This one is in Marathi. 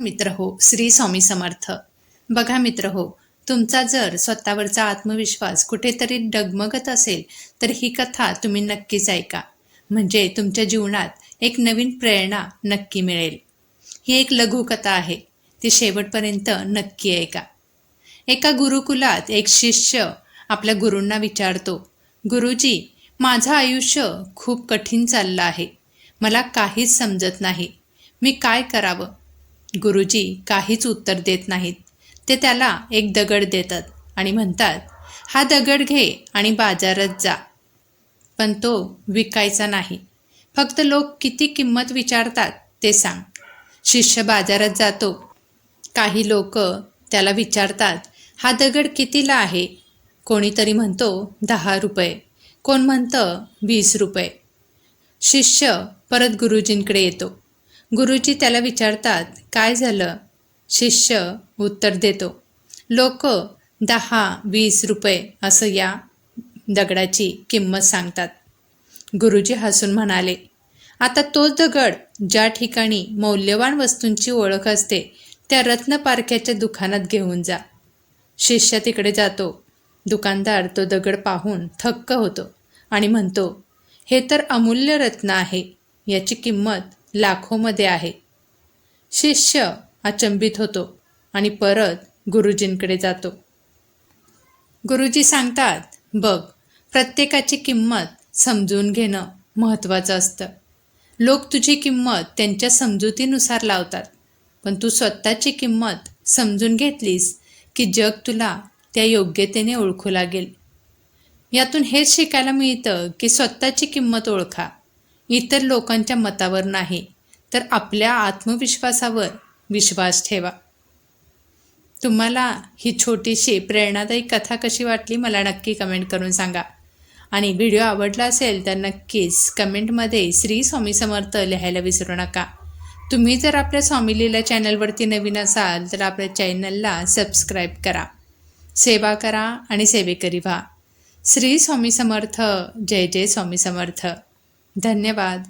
मित्र हो श्री स्वामी समर्थ. बघा मित्र हो तुमचा जर स्वतःवरचा आत्मविश्वास कुठेतरी डगमगत असेल तर ही कथा तुम्ही नक्कीच ऐका. म्हणजे तुमच्या जीवनात एक नवीन प्रेरणा नक्की मिळेल. ही एक लघुकथा आहे ती शेवटपर्यंत नक्की ऐका. एका गुरुकुलात एक शिष्य आपल्या गुरूंना विचारतो गुरुजी माझं आयुष्य खूप कठीण चाललं आहे. मला काहीच समजत नाही. मी काय करावं? गुरुजी काहीच उत्तर देत नाहीत. ते त्याला एक दगड देतात आणि म्हणतात हा दगड घे आणि बाजारात जा. पण तो विकायचा नाही. फक्त लोक किती किंमत विचारतात ते सांग. शिष्य बाजारात जातो. काही लोक त्याला विचारतात हा दगड कितीला आहे? कोणीतरी म्हणतो दहा रुपये. कोण म्हणतं वीस रुपये. शिष्य परत गुरुजींकडे येतो. गुरुजी त्याला विचारतात काय झालं? शिष्य उत्तर देतो. लोक दहा वीस रुपये असं या दगडाची किंमत सांगतात. गुरुजी हसून म्हणाले आता तोच दगड ज्या ठिकाणी मौल्यवान वस्तूंची ओळख असते त्या रत्नपारख्याच्या दुकानात घेऊन जा. शिष्य तिकडे जातो. दुकानदार तो दगड पाहून थक्क होतो आणि म्हणतो हे तर अमूल्य रत्न आहे. याची किंमत लाखोमध्ये आहे. शिष्य अचंबित होतो आणि परत गुरुजींकडे जातो. गुरुजी सांगतात बघ प्रत्येकाची किंमत समजून घेणं महत्त्वाचं असतं. लोक तुझी किंमत त्यांच्या समजुतीनुसार लावतात पण तू स्वतःची किंमत समजून घेतलीस की जग तुला त्या योग्यतेने ओळखू लागेल. यातून हेच शिकायला मिळतं की स्वतःची किंमत ओळखा. इतर लोकांच्या मतावर नाही तर आपल्या आत्मविश्वासावर विश्वास ठेवा. तुम्हाला ही छोटीशी प्रेरणादायी कथा कशी वाटली मला नक्की कमेंट करून सांगा. आणि व्हिडिओ आवडला असेल तर नक्कीच कमेंटमध्ये श्री स्वामी समर्थ लिहायला विसरू नका. तुम्ही जर आपल्या स्वामी लीला चॅनलवरती नवीन असाल तर आपल्या चॅनलला सबस्क्राईब करा. सेवा करा आणि सेवेकरी व्हा. श्री स्वामी समर्थ. जय जय स्वामी समर्थ. धन्यवाद.